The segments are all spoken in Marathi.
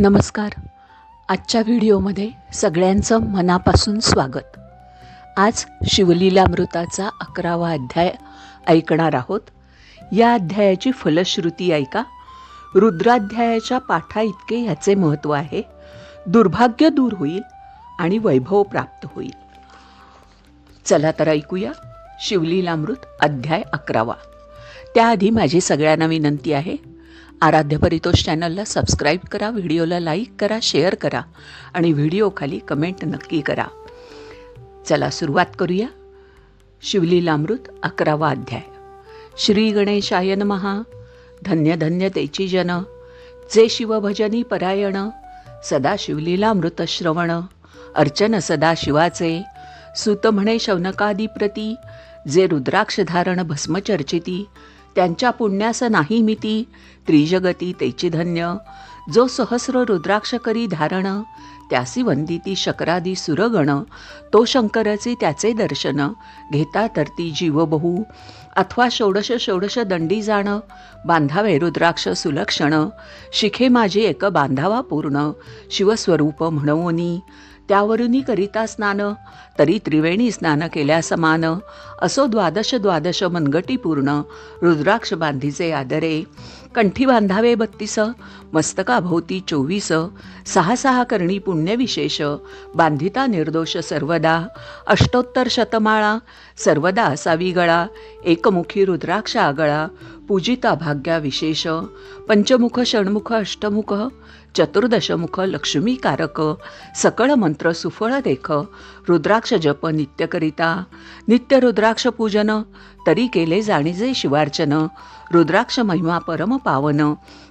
नमस्कार. आजच्या व्हिडिओमध्ये सगळ्यांचं मनापासून स्वागत. आज शिवलीलामृताचा अकरावा अध्याय ऐकणार आहोत. या अध्यायाची फलश्रुती ऐका. रुद्राध्यायाच्या पाठा इतके ह्याचे महत्त्व आहे. दुर्भाग्य दूर होईल आणि वैभव प्राप्त होईल. चला तर ऐकूया शिवलीलामृत अध्याय अकरावा. त्याआधी माझी सगळ्यांना विनंती आहे आराध्य परितोष चॅनलला सबस्क्राईब करा व्हिडिओला लाईक करा शेअर करा आणि व्हिडिओखाली कमेंट नक्की करा. चला सुरुवात करूया. शिवलीलामृत अकरावा अध्याय. श्री गणेशाय महा धन्य धन्य तेची जन. जे शिवभजनी परायण सदा शिवलीलामृत श्रवण. अर्चन सदा शिवाचे. सुत म्हणे शौनकादी प्रती जे रुद्राक्ष धारण भस्मचर्चिती. त्यांच्या पुण्यास नाही मिती. त्रिजगती तेची धन्य जो सहस्र रुद्राक्ष करी धारण त्यासी वंदिती शकरादी सुरगण. तो शंकरचे त्याचे दर्शन घेता तरती ती जीवबहू. अथवा षोडश षोडश दंडी जाण बांधावे रुद्राक्ष सुलक्षण. शिखे माझे एक बांधावा पूर्ण शिवस्वरूप म्हणवोनी. त्यावरूनही करिता स्नान तरी त्रिवेणी स्नान केल्या समान. असो द्वादश द्वादश मनगटी पूर्ण रुद्राक्ष बांधीचे आदरे. कंठी बांधावे बत्तीस मस्तकाभोवती चोवीस सहा सहा करणी पुण्यविशेष बांधिता निर्दोष सर्वदा. अष्टोत्तर शतमाळा सर्वदा असावी गळा एकमुखी रुद्राक्ष आगळा पूजिता भाग्या विशेष पंचमुख षण्मुख अष्टमुख चतुर्दशमुख लक्ष्मीकारक सकळ मंत्र सुफळ देख रुद्राक्ष जप नित्य करिता नित्य रुद्राक्ष पूजन तरी केले जाणीजे शिवार्चन रुद्राक्ष महिमा परम पावन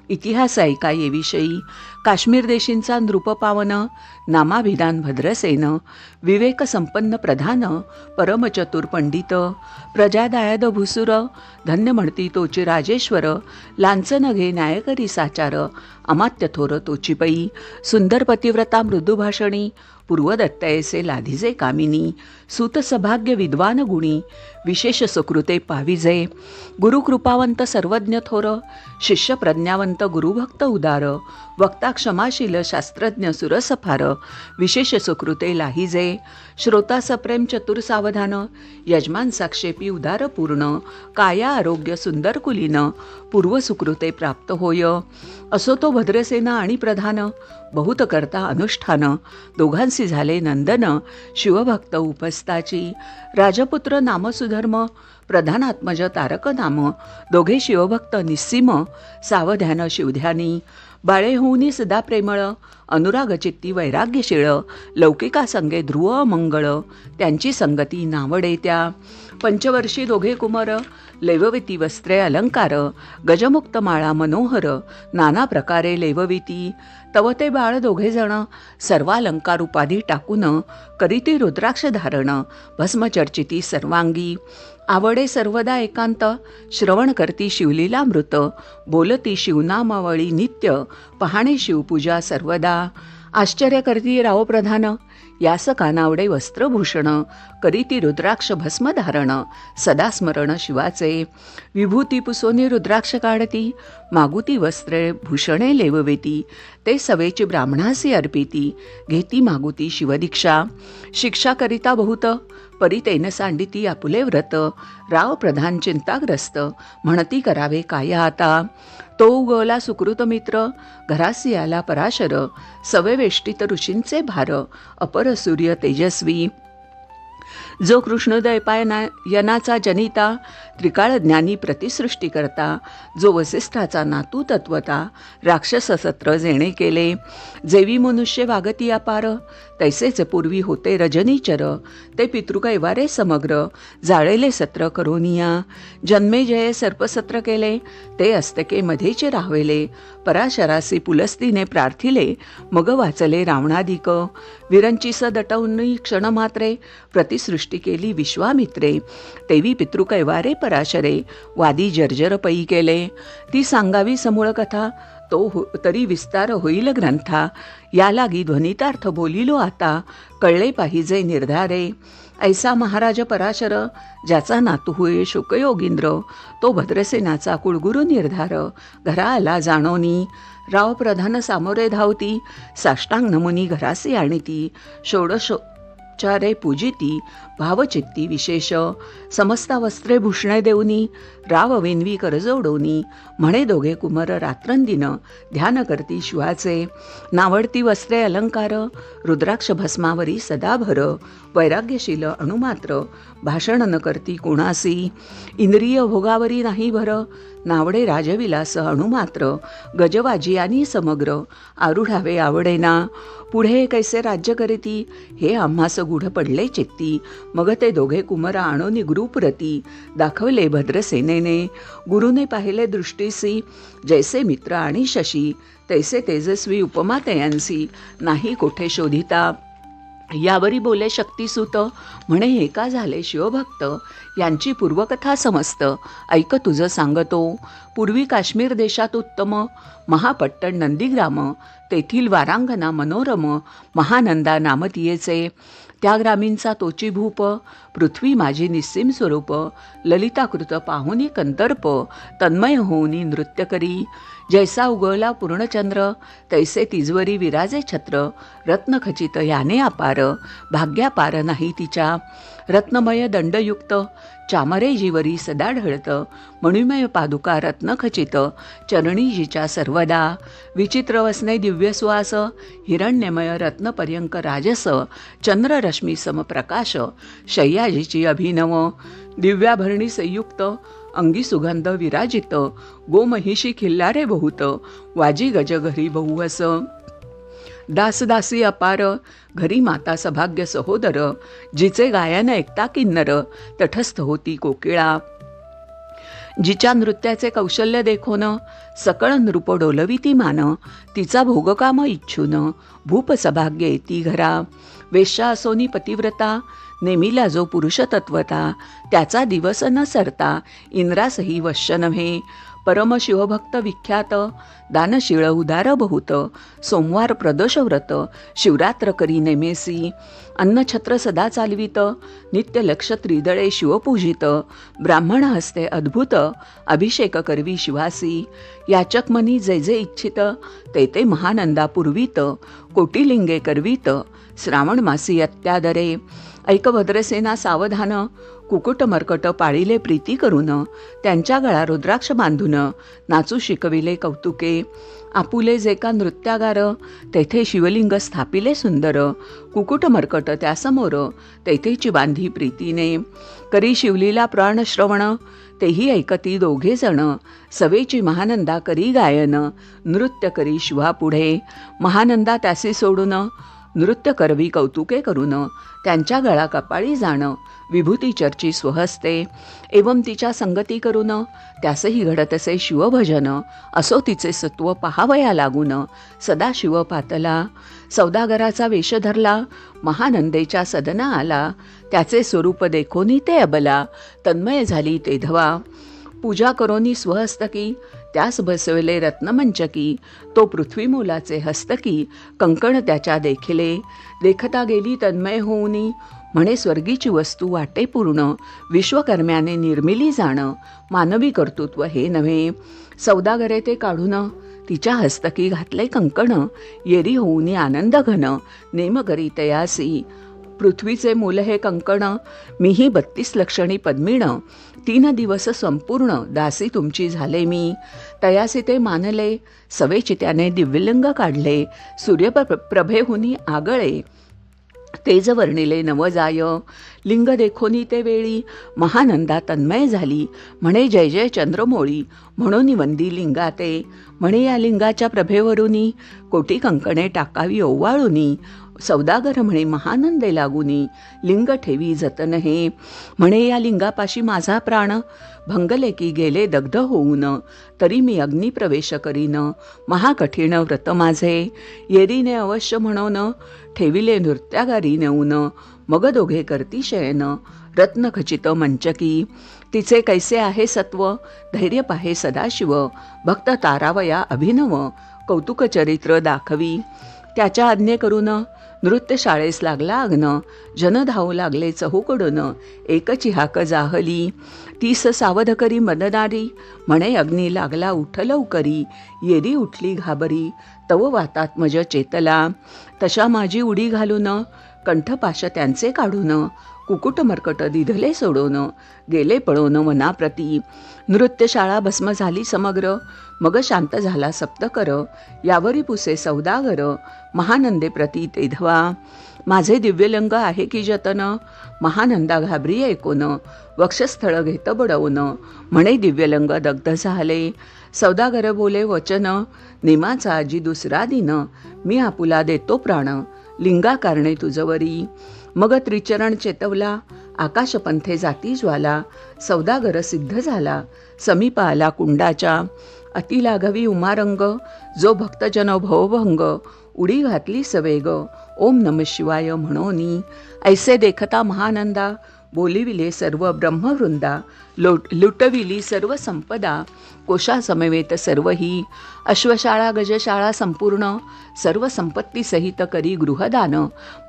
इतिहास ऐका येविषयी काश्मीर देशींचा नृपपावन नामाभिधान भद्रसेन विवेकसंपन्न प्रधान परमचतुर पंडित प्रजादायद भुसुर धन्य म्हणती तोची राजेश्वर लांचन घे न्यायकरी साचार अमात्य थोर तोची सुंदर पतिव्रता मृदुभाषणी पूर्वदत्तयसे लाधिजे कामिनी सुतसभाग्य विद्वान गुणी विशेष सुकृते पाविजे गुरुकृपावंत सर्वज्ञ थोर शिष्य प्रज्ञावंत गुरुभक्त उदार वक्ता क्षमाशील शास्त्रज्ञ सुरसफार विशेष सुकृते लाहिजे श्रोता सप्रेम चतुर सावधान यजमान साक्षेपी उदार पूर्ण काया आरोग्य सुंदर कुलीन पूर्वसुकृते प्राप्त होय असो तो भद्रसेना आणि प्रधान बहुत करता अनुष्ठान. दोघांशी झाले नंदन शिवभक्त उपस्ताची राजपुत्र नामसुधर्म प्रधानात्मज तारक नाम दोघे शिवभक्त निस्सीम सावध्यान शिवध्यानी बाळे होऊनी सदा प्रेमळ अनुराग चित्ती वैराग्यशीळ लौकिका संगे ध्रुव मंगळ त्यांची संगती नावडे त्या पंचवर्षी दोघे कुमार लेवविती वस्त्रे अलंकार गजमुक्त माळा मनोहर नाना प्रकारे लेवविती. तव ते बाळ दोघेजण सर्वालंकार उपाधी टाकून करीती रुद्राक्ष धारण भस्मचर्चिती सर्वांगी. आवडे सर्वदा एकांत श्रवण करती शिवलीलामृत बोलती शिवनामावळी नित्य पहाणे शिवपूजा सर्वदा. आश्चर्य करती रावप्रधान यास कानावडे वस्त्रभूषण करीती रुद्राक्ष भस्मधारण सदा स्मरण शिवाचे. विभूती पुसोनी रुद्राक्ष काढती मागुती वस्त्रे भूषणे लेववेती ते सवेची ब्राह्मणासी अर्पिती घेती मागुती शिवदीक्षा. शिक्षा करिता बहुत परितेन सांडिती आपुले व्रत. राव प्रधान चिंताग्रस्त. म्हणती करावे काय आता? तो उगवला सुकृत मित्र. घरासी आला पराशर. सवयवेष्टीत ऋषींचे भार. अपर सूर्य तेजस्वी. जो कृष्णदैपायना यनाचा जनिता त्रिकाळ ज्ञानी प्रतिसृष्टी करता जो वसिष्ठाचा नातू तत्वता राक्षस सत्र जेणे केले. जेवी मनुष्य वागती अपार तैसेच पूर्वी होते रजनीचर ते पितृकैवारे समग्र जाळेले सत्र करोनिया. जन्मे जये सर्पसत्र केले ते अस्तके मध्येचे राहवेले पराशरासी पुलस्तीने प्रार्थिले मग वाचले रावणाधिक. विरंची स क्षणमात्रे प्रति सृष्टी केली विश्वामित्रे. तेवी पितृकैवारे पराशरे. वादी जर्जर केले. ती सांगावी समूळ कथा. तो हो तरी विस्तार होईल ग्रंथा. या लागी ध्वनितार्थ बोलिलो आता. कळले पाहिजे निर्धारे. ऐसा महाराज पराशर ज्याचा नातू होय शुकयोगिंद्र तो भद्रसेनाचा कुळगुरू निर्धार. घरा आला जाणोनी. राव प्रधान सामोरे धावती. साष्टांग नमुनी घरासी षोडशो षोडशोपचारे पूजिती भावचित्ती विशेष. समस्ता वस्त्रे भूषणे देऊनी राव वेनवी करजोडोनी म्हणे दोघे कुमर रात्रंदिन ध्यान करती शिवाचे. नावडती वस्त्रे अलंकार रुद्राक्ष भस्मावरी सदाभर वैराग्यशील अणुमात्र भाषण न करती कोणासी. इंद्रिय भोगावरी नाही भर नावडे राजविलास अणुमात्र गजवाजी आणि समग्र आरुढावे आवडेना. पुढे कैसे राज्य करीती? हे आम्हास गूढ पडले चित्ती. मग ते दोघे कुमरा आणोनी गुरुप्रती दाखवले भद्रसेनेने. गुरुने पाहिले दृष्टीसी जैसे मित्र आणि शशी तैसे तेजस्वी उपमा तयांसी नाही कोठे शोधिता. यावरी बोले शक्तिसूत म्हणे हे का झाले शिवभक्त? यांची पूर्वकथा समस्त ऐक तुझं सांगतो. पूर्वी काश्मीर देशात उत्तम महापट्टण नंदीग्राम तेथील वारांगना मनोरम महानंदा नामतीयेचे. त्या ग्रामींचा तोची भूप पृथ्वी माझी निस्सीम स्वरूप ललिताकृत पाहुनी कंतर्प तन्मय होऊनी नृत्य करी. जैसा उगवला पूर्णचंद्र तैसे तिजवरी विराजे छत्र रत्नखचित याने अपार भाग्यापार नाही तिच्या. रत्नमय दंडयुक्त चामरे जीवरी सदा ढळत मणिमय पादुका रत्नखचित चरणीजीच्या सर्वदा. विचित्र वसने दिव्यसुवास हिरण्यमय रत्नपर्यंक राजस चंद्ररश्मी समप्रकाश शय्याजीची अभिनव दिव्याभरणी संयुक्त अंगी सुगंध विराजित. गोमहिषी खिल्लारे बहुत. वाजी गजघरी बहुवस दासदासी अपार. घरी माता सभाग्य सहोदर. जिचे गायन ऐकता किन्नर. तटस्थ होती कोकिळा. जिच्या नृत्याचे कौशल्य देखोन. सकळ नृप डोलविती मान. तिचा भोगकाम इच्छून. भूप सभाग्य येती घरा. वेश्या असोनी पतिव्रता. नेमिला जो पुरुषतत्वता त्याचा दिवस न सरता इंद्रासही वश्य नव्हे. परमशिवभक्त विख्यात दानशिळ उदार बहुत सोमवार प्रदोष व्रत शिवरात्र करी नेमेसी अन्नछत्र सदा चालवित नित्य लक्ष त्रिदळे शिवपूजित ब्राह्मण हस्ते अद्भुत अभिषेक करवी शिवासी. याचकमनी जे जे इच्छित ते ते महानंदा पुरवित कोटिलिंगे करवीत श्रावण मासी ऐक ऐकभद्रसेना सावधान कुकुट मरकट पाळीले प्रीती करून त्यांच्या गळा रुद्राक्ष बांधून नाचू शिकविले कौतुके. आपुले जे का नृत्यागार तेथे शिवलिंग स्थापिले सुंदर. कुकुट मरकट त्यासमोर तेथेची बांधी प्रीतीने. करी शिवलीला प्राणश्रवण तेही ऐकती दोघे जण. सवेची महानंदा करी गायन नृत्य करी शिवापुढे. महानंदा त्यासी सोडून नृत्य करवी कौतुके करून त्यांच्या गळा कपाळी जाणं विभूती चर्ची स्वहस्ते एवं तिच्या संगती करून त्यासही घडत असे शिवभजन असो तिचे सत्व पहावया लागून सदा शिव पातला सौदागराचा वेश धरला महानंदेच्या सदना आला त्याचे स्वरूप देखोनी ते अबला तन्मय झाली ते धवा पूजा करोनी स्वहस्तकी त्यास बसवले रत्नमंचकी तो पृथ्वी मोलाचे हस्तकी कंकण त्याच्या देखिले. देखता गेली तन्मय होऊनी म्हणे स्वर्गीची वस्तू वाटे पूर्ण विश्वकर्म्याने निर्मिली जाणं मानवी कर्तृत्व हे नव्हे. सौदागरे ते काढून तिच्या हस्तकी घातले कंकण येरी होऊनी आनंद घन नेमगरी तयासी. पृथ्वीचे मूल हे कंकण मीही बत्तीस लक्षणी पद्मिणं तीन दिवस संपूर्ण दासी तुमची झाले मी. तयासी ते मानले सवेचित्याने दिव्यलिंग काढले सूर्यप्र प्रभेहुनी आगळे. तेज वर्णिले नवजाय लिंग देखोनी ते वेळी महानंदा तन्मय झाली. म्हणे जय जय चंद्रमोळी म्हणून वंदी लिंगाते. म्हणे या लिंगाच्या प्रभेवरुनी कोटी कंकणे टाकावी ओवाळुनी. सौदागर म्हणे महानंदे लागुनी लिंग ठेवी जतन हे. म्हणे या लिंगापाशी माझा प्राण भंगले की गेले दग्ध होऊन तरी मी अग्निप्रवेश करीन. महाकठीण व्रत माझे येरीने अवश्य म्हणून ठेविले नृत्यागारी नेऊन मग दोघे करती शयन रत्नखचित मंचकी. तिचे कैसे आहे सत्व धैर्य पाहे सदाशिव भक्त तारावया अभिनव कौतुक चरित्र दाखवी. त्याच्या आज्ञे करून नृत्य शाळेस लागला अग्न जन धावू लागले चहूकडून एकची हाक जाहली. तीस सावध करी मदनारी म्हणे अग्नी लागला उठ लवकरी. येरी उठली घाबरी तव वातात मज चेतला. तशा माझी उडी घालून कंठपाश त्यांचे काढून कुकुट मरकट दिधले सोडवणं गेले पळवणं मनाप्रती. नृत्यशाळा भस्म झाली समग्र मग शांत झाला सप्तकर. यावरी पुसे सौदागर महानंदे प्रती तेधवा माझे दिव्यलंग आहे की जतन? महानंदा घाबरी ऐकून वक्षस्थळ घेत बडवणं म्हणे दिव्यलंग दग्ध झाले. सौदागर बोले वचन. नेमाचा आजी दुसरा दिन. मी आपुला देतो प्राण. लिंगा कारणे तुझवरी. मग त्रिचरण चेतवला आकाशपंथे जाती ज्वाला सौदागर सिद्ध झाला समीप आला कुंडाच्या अतिलाघवी उमारंग जो भक्तजन भवभंग उडी घातली सवेग ओम नम शिवाय म्हणोनी ऐसे देखता महानंदा बोलिविले सर्व ब्रह्मवृंदा लोट लुटविली सर्व संपदा कोशासमवेत सर्व ही अश्वशाळा गजशाळा संपूर्ण सर्व संपत्ती सहित करी गृहदान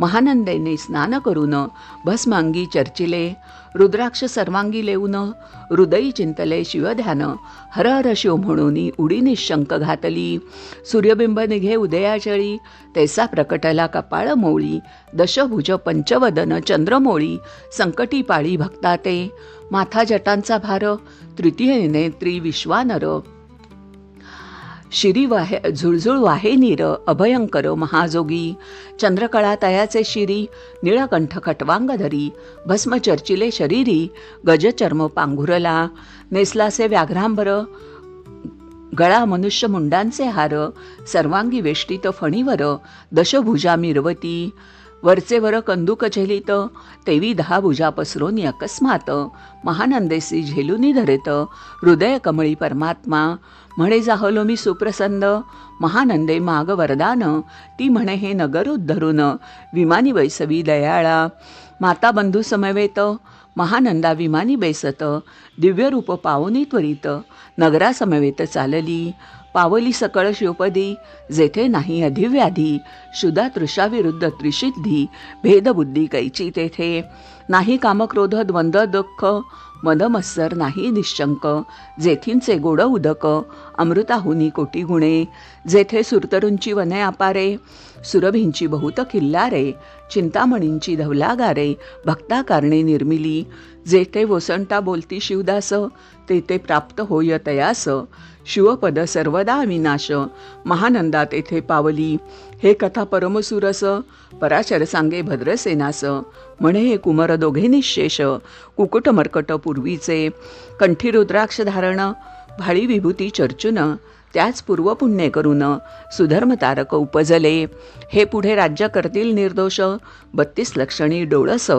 महानंदेने स्नान करून भस्मांगी चर्चिले रुद्राक्ष सर्वांगी लेऊन हृदयी चिंतले शिवध्यान हर हर शिव म्हणून उडी निशंक घातली सूर्यबिंब निघे उदयाचळी तैसा प्रकटला कपाळ मोळी दशभुज पंचवदन चंद्रमोळी संकटी पाळी भक्ता ते माथा जटांचा भार तृतीय नेत्री विश्वानर. शिरी वाहे झुळझुळ वाहे नीर अभयंकर महाजोगी. चंद्रकळा तयाचे शिरी निळकंठ खटवांगधरी. भस्मचर्चिले शरीरी गजचर्म पांघुरला. नेसलासे व्याघ्रांबर गळा मनुष्य मुंडांचे हार. सर्वांगी वेष्टीत फणीवर दशभुजा मिरवती. वरचे वर कंदुक कचेलीत तेवी दहा भुजा पसरून अकस्मात महानंदेसी झेलुनी धरेत हृदय कमळी परमात्मा म्हणे जाहलो मी सुप्रसन्न महानंदे माग वरदान ती म्हणे हे नगर उद्धरून विमानी वैसवी दयाळा माता बंधू समवेत महानंदा विमानी बेसत दिव्यरूप पावनी त्वरित नगरासमवेत चालली पावली सकळ शिवपदी जेथे नाही अधिव्याधी शुदा तृषाविरुद्ध त्रिसिद्धी भेदबुद्धी कैची तेथे. नाही कामक्रोध द्वंद्व दुःख मदमत्सर नाही निशंक जेथींचे गोड उदक अमृताहुनी कोटी गुणे जेथे सुरतरूंची वने आपारे सुरभींची बहुत किल्लारे चिंतामणींची धवलागारे भक्ता कारणे निर्मिली जेथे वसंटा बोलती शिवदास तेथे प्राप्त होय तयास शिवपद सर्वदा विनाश महानंदा तेथे पावली. हे कथा परमसुरस. पराशर सांगे भद्रसेनास. म्हणे हे कुमर दोघे निशेष. कुकुट मर्कट पूर्वीचे. कंठी रुद्राक्ष धारण. भाळी विभूती चर्चून. त्याच पूर्वपुण्य करून सुधर्मतारक उपजले. हे पुढे राज्य करतील निर्दोष. बत्तीस लक्षणी डोळस.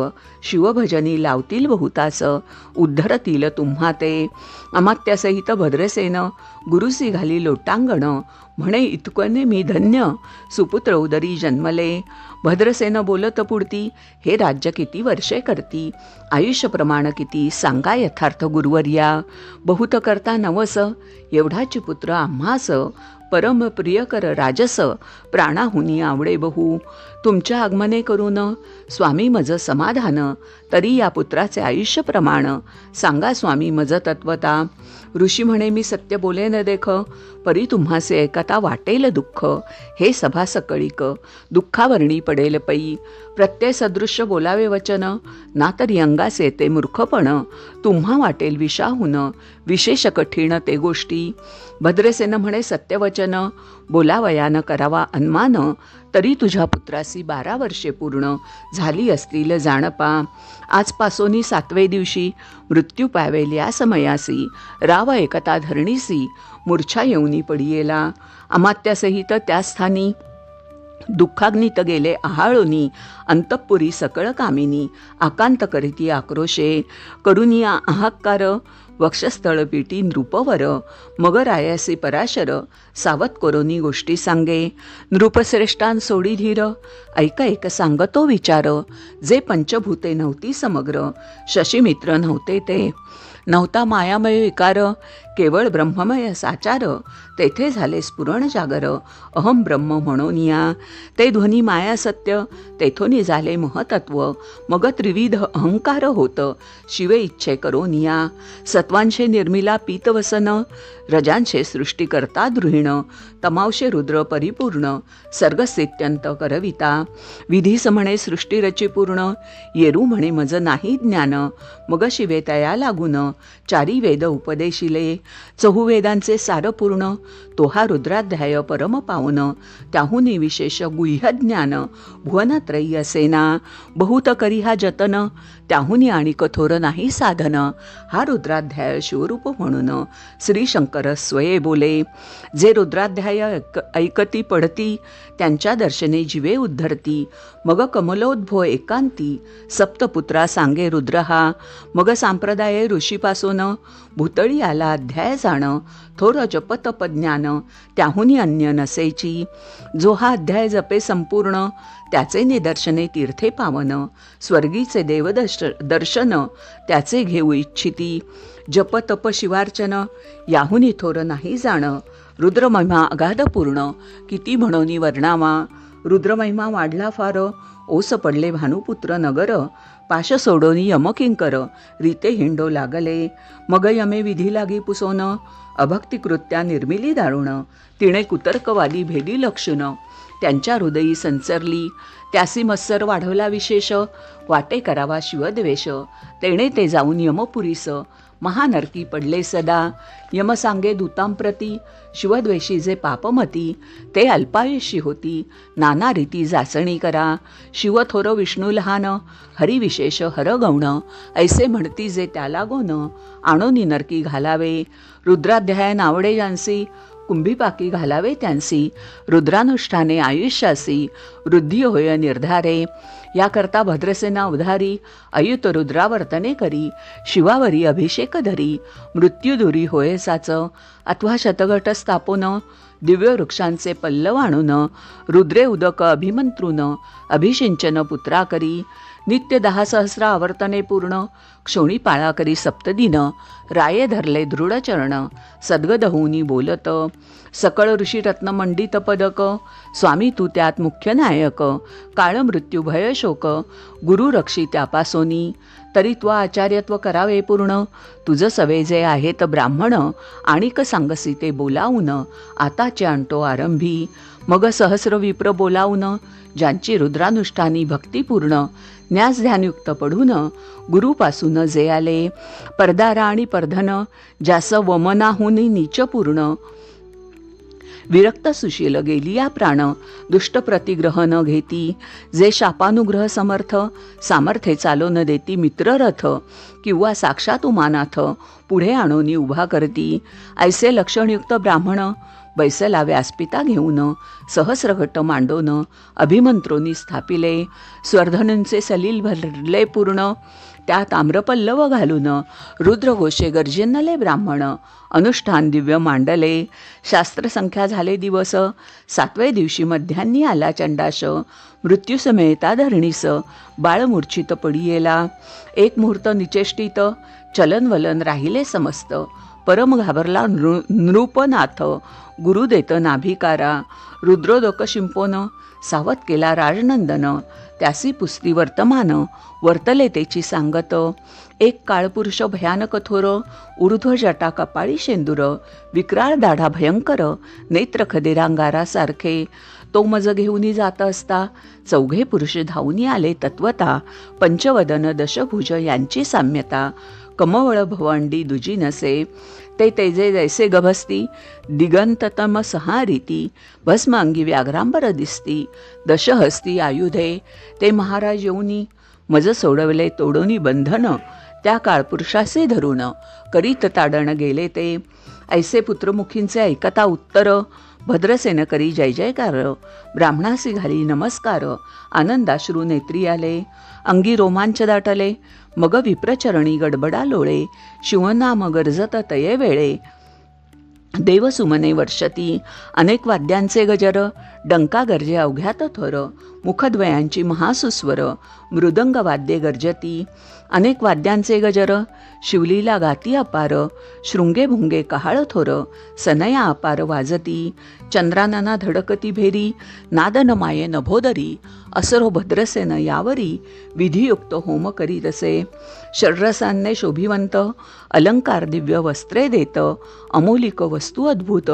शिवभजनी लावतील बहुतास. उद्धरतील तुम्हा ते. अमात्यासहित भद्रसेन. गुरुसी घाली लोटांगण. म्हणे इतकने मी धन्य. सुपुत्र उदरी जन्मले. भद्रसेन बोलत पुढती हे राज्य किती वर्षे करती? आयुष्यप्रमाण किती? सांगा यथार्थ गुरुवर्या. बहुत करता नवस एवढाची पुत्र आम्हास. परम प्रियकर राजस प्राणाहुनी आवडे बहु. तुमच्या आगमने करून स्वामी मज समाधान तरी या पुत्राचे आयुष्य प्रमाण. सांगा स्वामी मज तत्वता. ऋषी म्हणे मी सत्य बोले न देख परी तुम्हासे ऐकता वाटेल दुःख. हे सभा सकळीक दुःखावर्णी पडेल पई. प्रत्यय सदृश्य बोलावे वचन ना तरी अंगास ते मूर्खपण. तुम्हा वाटेल विषाहून विशेष कठीण ते गोष्टी. भद्रसेन म्हणे सत्यवचन बोलावयानं करावा अन्मानं तरी तुझ्या पुत्रासी बारा वर्षे पूर्ण झाली असतील जाणपा. आजपासोनी सातवे दिवशी मृत्यू पावेल या समयासी राव एकता धरणीसी मूर्छा येऊनी पडियेला. अमात्यासहित त्या स्थानी दुःखाग्नीत गेले आहाळोनी अंतपुरी सकळ कामिनी आकांत करीती आक्रोशे करुनिया आहाकार वक्षस्थळ पीटी नृपवर मगरायासी पराशर सावत कोरोनी गोष्टी सांगे. नृपश्रेष्ठान सोडी धीर ऐक ऐक सांगतो विचार जे पंचभूते नव्हती समग्र शशीमित्र नव्हते ते. नव्हता मायामय विकार. केवळ ब्रह्ममय साचार. तेथे झाले स्फुरण जागर. अहम ब्रह्म म्हणून या. ते ध्वनी माया सत्य. तेथोनी झाले महतत्व. मग त्रिविध अहंकार होत. शिवे इच्छे करून या. सत्वांशे निर्मिला पीतवसन. रजांशे सृष्टी करता दृहिण तमावशे रुद्र परिपूर्ण. सर्गस्थित्यंत करविता. विधीस म्हणे सृष्टीरची पूर्ण येरू म्हणे मज नाही ज्ञान. मग शिवे तया लागून. चारी वेद उपदेशिले चहुवेदांचे सार पूर्ण तो हा रुद्राध्याय परम पावन त्याहुनी विशेष गुह्यज्ञान भुवनत्रयी असेना बहुत करी हा जतन त्याहुनी आणि कठोर नाही साधन हा रुद्राध्याय शिवरूप म्हणून श्री शंकर स्वये बोले. जे रुद्राध्याय ऐक ऐकती पडती त्यांच्या दर्शने जीवे उद्धरती. मग कमलोद्भव एकांती सप्तपुत्रा सांगे रुद्र हा. मग सांप्रदाय ऋषीपासून भूतळी आला अध्याय जाणं थोर जप तप ज्ञान त्याहुनी अन्य नसेची जो हा अध्याय जपे संपूर्ण त्याचे निदर्शने तीर्थे पावन. स्वर्गीचे देवदर्श दर्शन त्याचे घेऊ इच्छिती. जप तप शिवार्चन याहूनही थोर नाही जाणं. रुद्रमहिमा अगाध पूर्ण किती म्हणोनी वर्णावा. रुद्रमहिमा वाढला फार ओस पडले भानुपुत्र नगर. पाश सोडोनी यमकिंकर रीते हिंडो लागले. मग यमे विधी लागी पुसोन अभक्तिकृत्या निर्मिली दारुण तिणे कुतर्कवादी भेदी लक्षण त्यांच्या हृदयी संचरली त्यासी मत्सर वाढवला विशेष वाटे करावा शिवद्वेष तेणे ते जाऊन यमपुरीस महानरकी पडले सदा. यम सांगे दूतांप्रती शिवद्वेषी जे पापमती ते अल्पायुषी होती. नाना रीती जाचणी करा. शिवथोर विष्णू लहान हरिविशेष हरगौण ऐसे म्हणती जे त्याला गोन आणोनी नरकी घालावे. रुद्राध्याय नावडे यांसी कुंभीपाकी घालावे त्यांसी रुद्रानुष्ठाने आयुष्यासी वृद्धी होय निर्धारे याकरता भद्रसेना उधारी अयुत रुद्रावर्तने करी शिवावरी अभिषेक धरी मृत्यूधुरी होय साच अथवा शतगट स्थापून दिव्य वृक्षांचे पल्लव आणून रुद्रे उदक अभिमंत्रून अभिषिंचन पुत्रा करी नित्य दहा सहस्र आवर्तने पूर्ण क्षोणी पाळा करी सप्तदिन राये धरले दृढचरण सद्गद होऊनी बोलत सकळ ऋषी रत्नमंडित पदक स्वामी तू त्यात मुख्य नायक काळ मृत्यू भय शोक गुरु रक्षी त्यापासोनी तरी त्वा आचार्यत्व करावे पूर्ण. तुझं सवे जे आहे तर ब्राह्मण आणिक सांगसी ते बोलावून आताचे आणतो आरंभी. मग सहस्र विप्र बोलावून ज्यांची रुद्रानुष्ठानी भक्तिपूर्ण न्यास ध्यानयुक्त पडून गुरुपासून जे आले परदारा आणि परधन ज्यास वमनाहुनी नीचपूर्ण विरक्त सुशील गेली या प्राण. दुष्ट प्रतिग्रह न घेती जे शापानुग्रह समर्थ सामर्थ्ये चालो न देती मित्ररथ किंवा साक्षात उमानाथ पुढे आणोनी उभा करती. ऐसे लक्षणयुक्त ब्राह्मण बैसला व्यासपिता घेऊन सहस्रघट्ट मांडोन अभिमंत्रोनी स्थापिले. स्वर्धनंचे सलील भरले पूर्ण त्यात आम्रपल्लव घालून रुद्रघोषे गर्जिन्नले ब्राह्मण. अनुष्ठान दिव्य मांडले. शास्त्रसंख्या झाले दिवस. सातवे दिवशी मध्यान्नी आला चंडाश. मृत्यूसमेता धरणीस बाळमूर्छित पडियेला. एक मुहूर्त निचेष्टित चलनवलन राहिले समस्त. परम घाबरला नृ नृपनाथ. गुरुदेत नाभिकारा. रुद्रोदक शिंपोन. सावत केला राजनंदन. त्यासी पुस्ती वर्तमान वर्तले तेची सांगत. एक काळपुरुष भयानक थोर ऊर्ध्व जटा कपाळी शेंदूर विक्राळ दाढा भयंकर नेत्र खदिरांगारासारखे तो मज घेऊन जात असता चौघे पुरुष धावून आले तत्वता पंचवदन दशभुज यांची साम्यता. कमवळ भवंडी दुजी नसे ते तेजे जैसे गभस्ती दिगंततम सहारिती भस्मांगी व्याघ्रांबर दिसती दशहस्ती आयुधे ते महाराज येऊनी मज सोडवले तोडोनी बंधन त्या काळपुरुषासे धरून करीत ताडण गेले ते. ऐसे पुत्रमुखींचे ऐकता उत्तर भद्रसेन करी जय जयकार ब्राह्मणासी घाली नमस्कार आनंदाश्रू नेत्री आले. अंगी रोमांच दाटले. मग विप्रचरणी गडबडा लोळे. शिवनाम गरजत तये वेळे. देवसुमने वर्षती. अनेक वाद्यांचे गजर. डंका गरजे अवघ्यात थोर. मुखद्वयांची महासुस्वर. मृदंग वाद्ये गरजती. अनेक वाद्यांचे गजर. शिवलीला गाती अपार. शृंगे भुंगे कहाळ थोर. सनया अपार वाजती. चंद्रानना धडकती भेरी. नादन माये नभोदरी. असरो भद्रसेन यावरी विधियुक्त होम करीतसे. षड्रसांने शोभिवंत अलंकार दिव्य वस्त्रे देत अमोलिक वस्तू अद्भुत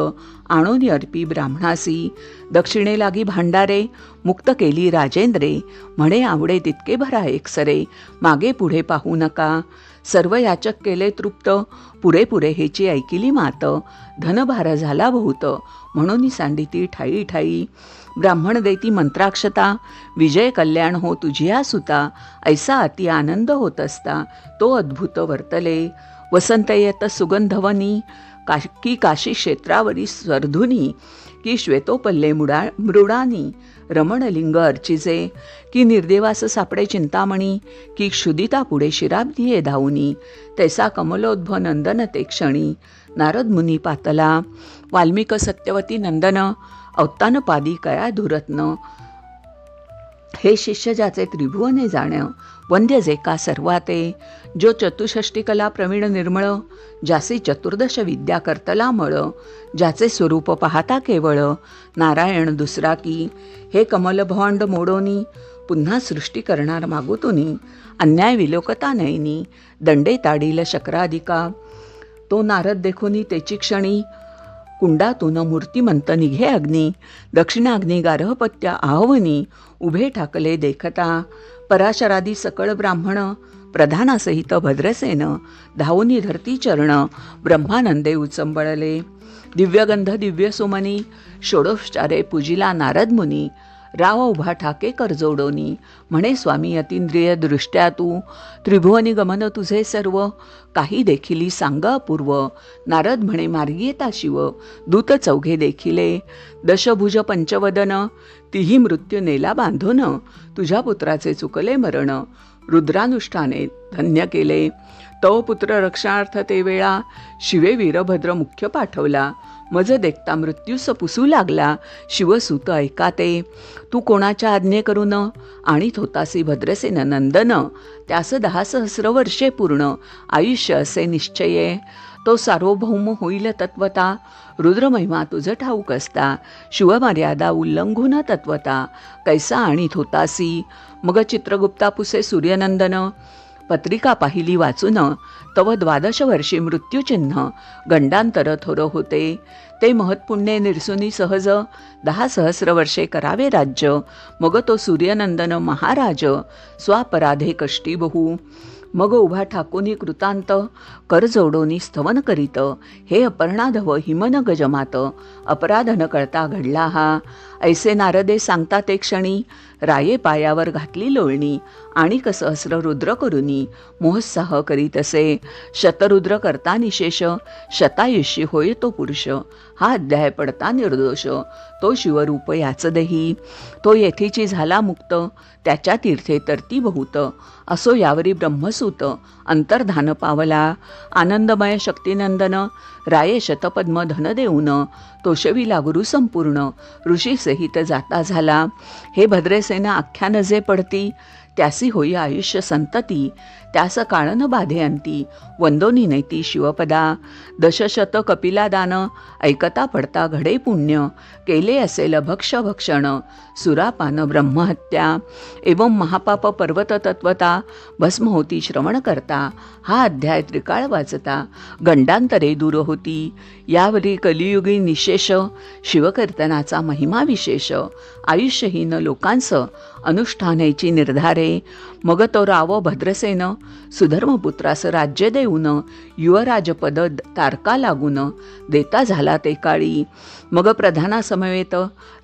आणून अर्पी ब्राह्मणासी. दक्षिणे लागी भांडारे मुक्त केली राजेंद्रे म्हणे आवडे तितके भरा एकसरे मागे पुढे पाहू नका. सर्व याचक केले तृप्त पुरेपुरे हेची ऐकिली मात धनभार झाला बहुत म्हणून सांडिती ठाई ठाई. ब्राह्मण देती मंत्राक्षता विजय कल्याण हो तुझिया सुता ऐसा अति आनंद होत असता तो अद्भुत वर्तले. वसंत येत सुगंधवनी का की काशी क्षेत्रावरी स्वर्धुनी की श्वेतोपल्ले मुडा मृडानी रमणलिंग अर्चिजे की निर्देवास सापडे चिंतामणी की क्षुदिता पुढे शिराब्धिये धावुनी तैसा कमलोद्भ नंदन ते क्षणी. नारद मुनी पातला वाल्मिक सत्यवती नंदन अवतानपादी कया धुरत्न. हे शिष्य ज्याचे त्रिभुवने जाणं वंद्य जे का सर्वाते जो चतुष्षष्टी कला प्रवीण निर्मळ ज्यासी चतुर्दश विद्या करतला मळ ज्याचे स्वरूप पाहता केवळ नारायण दुसरा की हे कमलभवांड मोडोनी पुन्हा सृष्टी करणार मागुतुनी अन्याय विलोकता नयनी दंडे ताडील शक्राधिका. तो नारद देखोनी तेची क्षणी कुंडातून मूर्तिमंत निघे अग्नी. दक्षिणाग्नी गारहपत्या आहवनी उभे ठाकले देखता. पराशरादी सकळ ब्राह्मण प्रधानासहित भद्रसेन धावनी धरती चरण ब्रह्मानंदे उचंबळले. दिव्यगंध दिव्य सुमनी षोडोपचारे पूजिला नारद मुनी राव उभा ठाके करजोडोनी म्हणे स्वामी अतिंद्रिय दृष्ट्या तू त्रिभुवनी गमन तुझे सर्व. काही देखिली सांग अपूर्व. नारद म्हणे मार्गीयता शिव. दूत चौघे देखिले. दशभुज पंचवदन. तिही मृत्यू नेला बांधून. तुझ्या पुत्राचे चुकले मरण. रुद्रानुष्ठाने धन्य केले. तव पुत्र रक्षणार्थ ते वेळा शिवे वीरभद्र मुख्य पाठवला. मज देखता मृत्यूस पुसू लागला. शिवसूत ऐकाते तू कोणाच्या आज्ञे करून आणीत होतासी भद्रसेन नंदन. त्यास दहा सहस्र वर्षे पूर्ण. आयुष्य असे निश्चये. तो सार्वभौम होईल तत्वता. रुद्रमहिमा तुझं ठाऊक असता. शिवमर्यादा उल्लंघून तत्वता. कैसा आणीत होतासी मग चित्रगुप्ता पुसे सूर्यनंदन. पत्रिका पाहिली वाचून तव द्वादश वर्षी मृत्यूचिन्ह गंडांतर थोर होते. ते महत्पुण्ये निरसुनी सहज दहा सहस्र वर्षे करावे राज्य. मग तो सूर्यनंदन महाराज स्वापराधे कष्टी बहु. मग उभा ठाकूनी कृतांत करजोडोनी स्थवन स्तवन करीत. हे अपर्णाधव हिमन गजमात. अपराध न कळता घडला हा. ऐसे नारदे सांगता ते क्षणी राये पायावर घातली लोळणी आणि सहस्र रुद्र करुनी. मोहत्साह करीत असे. शतरुद्र करता निशेष शतायुष्य होय तो पुरुष. हा अध्याय पडता निर्दोष. तो शिवरूप याच देही. तो येथीची झाला मुक्त त्याच्या तीर्थे तरती बहुत. असो यावरी ब्रह्मसूत अंतर्धान पावला. आनंदमय शक्तिनंदन राये शतपद्म धन देऊन. तोषविला गुरु संपूर्ण ऋषीसहित जाता झाला. हे भद्रे सेना आख्यान जे पडती त्यासी होई आयुष्य संतती त्यास काळन बाधे अंती वंदोनी नैती शिवपदा. दशशत कपिला दान ऐकता पडता घडे पुण्य. केले असेल भक्ष भक्षण सुरापान ब्रह्महत्या. एवं महापाप पर्वत तत्वता. भस्म होती श्रवण करता हा अध्याय त्रिकाळ वाचता. गंडांतरे दूर होती. यावरी कलियुगी निशेष. शिवकीर्तनाचा महिमा विशेष. आयुष्यहीन लोकांचं अनुष्ठानाची निर्धारे. मग तो राव भद्रसेन सुधर्मपुत्रास राज्य देऊन युवराजपद तारका लागून देता झाला ते काळी. मग प्रधानासमवेत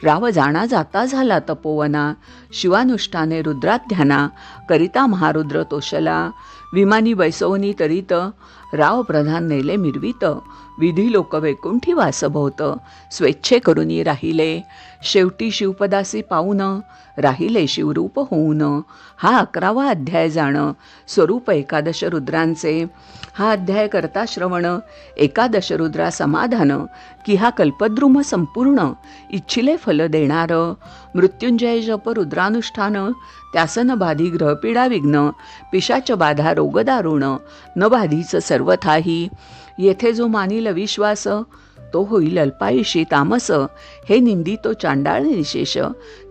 राव जाणा जाता झाला तपोवना. शिवानुष्ठाने रुद्राध्याना करिता महारुद्र तोषला. विमानी बैसवनी तरीत राव प्रधान नेले मिरवीत. विधी लोक वैकुंठी वासभोवत स्वेच्छे करुनी राहिले. शेवटी शिवपदासी पाहून राहिले शिवरूप होऊन. हा अकरावा अध्याय जाणं स्वरूप एकादश रुद्रांचे. हा अध्याय करता श्रवण एकादश रुद्रा समाधान. की हा कल्पद्रुम संपूर्ण इच्छिले फल देणारं. मृत्युंजय जप रुद्रानुष्ठान त्यासन बाधी ग्रहपीडा विघ्न पिशाच बाधा रोगदारुण न बाधीचं सर्वथाही. येथे जो मानिल विश्वास तो होईल अल्पायुषी तामस. हे निंदी तो चांडाळ निशेष.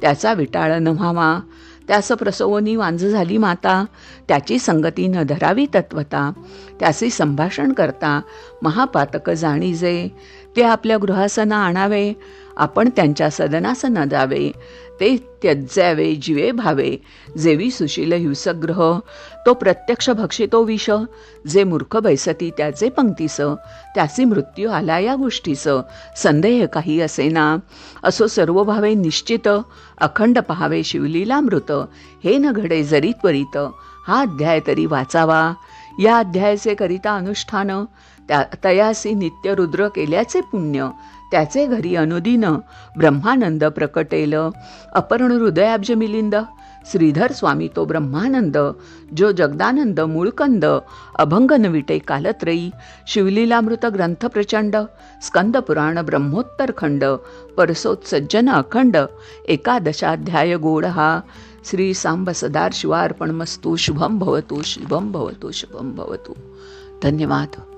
त्याचा विटाळ न व्हावा त्यास प्रसवोनी वांज झाली माता. त्याची संगती न धरावी तत्वता. त्याचे संभाषण करता महापातक जाणीजे. ते आपल्या गृहासना आणावे. आपण त्यांच्या सदनास न जावे. ते त्यज्यावे जीवे भावे. जेवी सुशील हिंसग्रह तो प्रत्यक्ष भक्षितो विष. जे मूर्ख बैसती त्याचे पंक्तीस. त्याची मृत्यू आला या गोष्टीस. संदेह काही असेना. असो सर्व भावे निश्चित. अखंड पहावे शिवलीलामृत हे न घडे जरी त्वरित. हा अध्याय तरी वाचावा. या अध्यायाचे करिता अनुष्ठान. त्या तयासी नित्य रुद्र केल्याचे पुण्य. त्याचे घरी अनुदिन ब्रह्मानंद प्रकटेल. अपर्ण हृदयाब्ज मिलिंद श्रीधर स्वामी तो ब्रह्मानंद जो जगदानंद मूळकंद अभंगन विटे कालत्रयी शिवलीलामृत ग्रंथ प्रचंड स्कंद पुराण ब्रह्मोत्तर खंड परसोत सज्जन अखंड एकादशाध्याय गोड हा श्री सांब सदार शिवार्पणमस्तु शुभम भवतु शुभम भवतु शुभम भवतु. धन्यवाद.